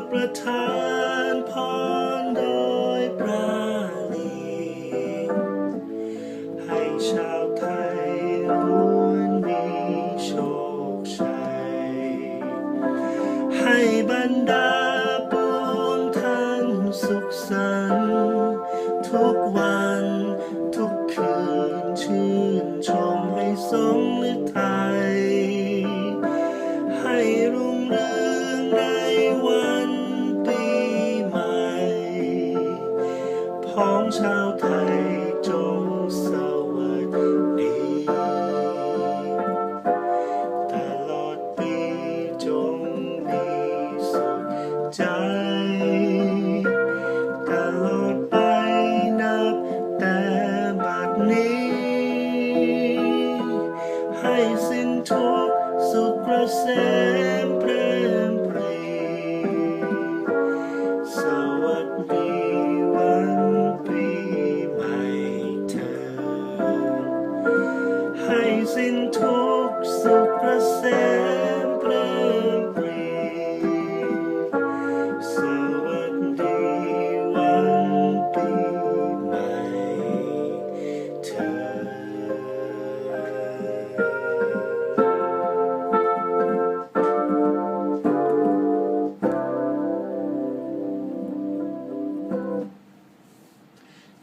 ดประทานพรโดยปราณีให้ชาวไทยล้วนมีโชคชัย ให้บรรดา ไทยจงสวัสดีตลอดปีจงมีสุขใจตลอดไปนับแต่บัดนี้ ให้สิ้นทุกสุขกระเส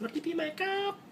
รถที่พี่มาครับ